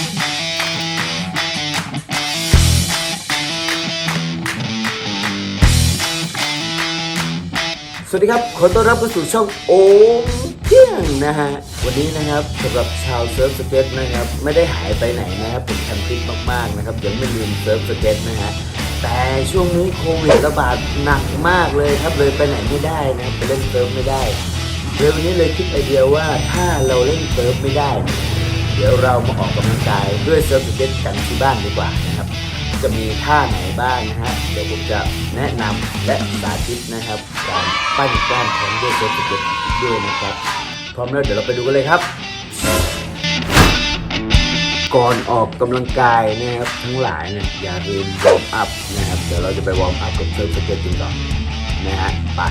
สวัสดีครับ ขอต้อนรับเข้าสู่ช่องโอมเที่ยงนะฮะ วันนี้นะครับสำหรับชาวเซิร์ฟสเก็ตนะครับ ไม่ได้หายไปไหนนะครับ ผมทำคลิปมากๆนะครับยังไม่ลืมเซิร์ฟสเก็ตนะฮะ แต่ช่วงนี้โควิดระบาดหนักมากเลยครับ เลยไปไหนไม่ได้นะครับไปเล่นเซิร์ฟไม่ได้เลยวันนี้เลยคิดไอเดียว่าถ้าเราเล่นเซิร์ฟไม่ได้ เดี๋ยวเรามาออกกำลังกายด้วยเซิร์ฟสเก็ตกันที่บ้านดีกว่านะครับ จะมีท่าไหนบ้างนะฮะเดี๋ยวผมจะแนะนำและสาธิตนะครับการปั้นกล้ามแขนด้วยเซิร์ฟสเก็ตด้วยนะครับ พร้อมแล้วเดี๋ยวเราไปดูกันเลยครับ ก่อนออกกำลังกายนะครับทั้งหลายเนี่ยอย่าลืมวอร์มอัพนะครับเดี๋ยวเราจะไปวอร์มอัพกับเซิร์ฟสเก็ตกันก่อนนะฮะไป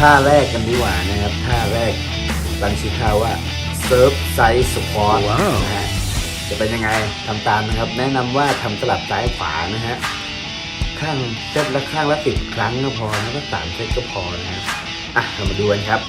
ท่าแรกกันดีกว่านะครับ ท่าแรกตั้งชื่อท่าว่าเซิร์ฟไซส์สควอตนะฮะจะเป็นยังไงทำตามนะครับ แนะนำว่าทำสลับซ้ายขวานะฮะข้างเซตละข้างละสิบครั้งก็พอนะก็สามเซตก็พอนะครับอะเรามาดูกันครับ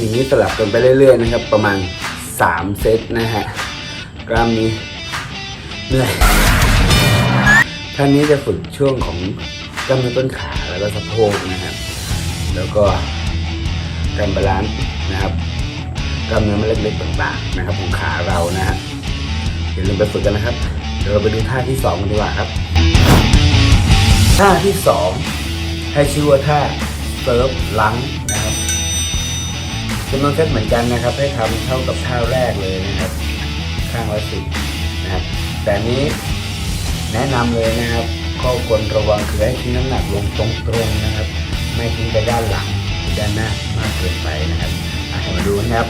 อย่างนี้สลับกันไปเรื่อยๆนะครับ ประมาณ 3 เซตนะฮะกล้ามนี้เหนื่อยท่านนี้จะฝึกช่วงของกล้ามเนื้อต้นขาแล้วก็สะโพกนะครับ แล้วก็การบาลานซ์นะครับกล้ามเนื้อมันเล็กๆต่างๆนะครับของขาเรานะฮะอย่าลืมไปฝึกกันนะครับ เดี๋ยวเราไปดูท่าที่สองกันดีกว่าครับ ท่าที่สองให้ชื่อว่าท่าเซิร์ฟลังนะ จำนวนเซตเหมือนกันนะครับ ให้ทำเท่ากับท่าแรกเลยนะครับ ข้างละสิบนะครับ แต่นี้แนะนำเลยนะครับ ข้อควรระวังคือให้ทิ้งน้ำหนักลงตรงๆนะครับ ไม่ทิ้งไปด้านหลังด้านหน้ามากเกินไปนะครับมาดูนะครับ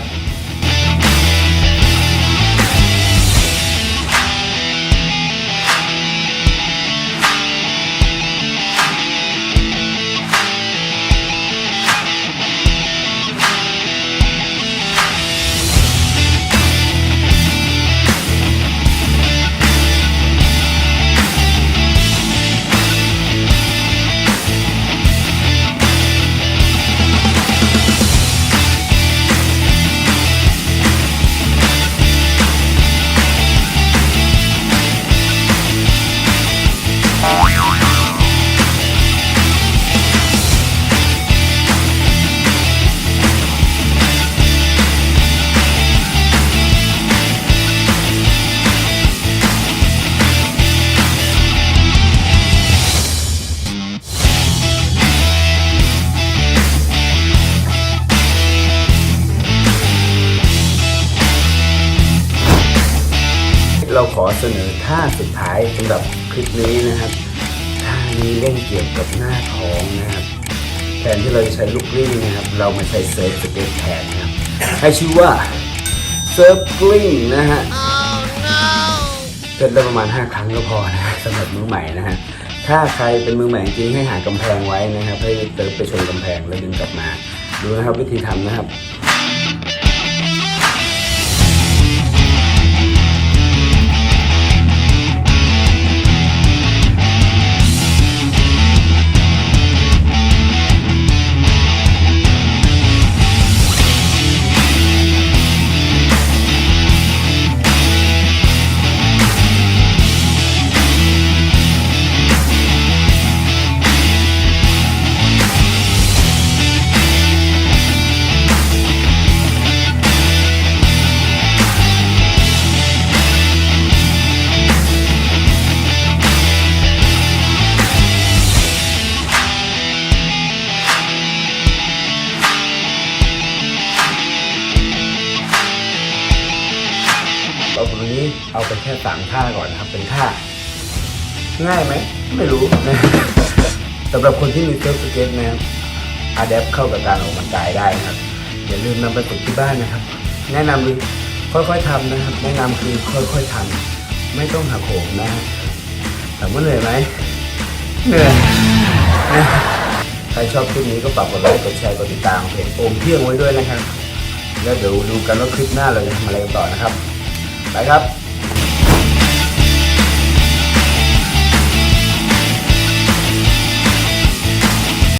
อเสนอท่าสุดท้ายสำหรับคลิปนี้นะครับท่านี้เล่นเกี่ยวกับหน้าท้องนะครับแทนที่เราจะใช้ลูกลิ้งนะครับ เรามาใช้เซิร์ฟสเก็ตแทนนะครับให้ชื่อว่าเซิร์ฟกลิ้งนะฮะเล่นได้ประมาณ 5 ครั้งก็พอนะสำหรับมือใหม่นะฮะถ้าใครเป็นมือใหม่จริงให้หากำแพงไว้นะครับ ให้เซิร์ฟไปชนกำแพงแล้วดึงกลับมา ดูนะครับวิธีทำนะครับ แค่สามท่าก่อนนะครับ เป็นท่า ง่ายไหม ไม่รู้นะสำหรับคนที่มีเซิร์ฟสเก็ตนะครับอาแดปเข้ากับการออกกำลังกายได้นะครับ อย่าลืมนำไปฝึกที่บ้านนะครับ แนะนำเลยค่อยๆทำนะครับ แนะนำคือค่อยๆทำไม่ต้องหักโหมนะฮะถามว่าเหนื่อยไหมเหนื่อยนะใครชอบคลิปนี้ก็ฝากกดไลค์กดแชร์กดติดตามเพจโอมเที่ยงไว้ด้วยนะครับ แล้วเดี๋ยวดูกันว่าคลิปหน้าเราจะทำอะไรต่อนะครับ ไปครับ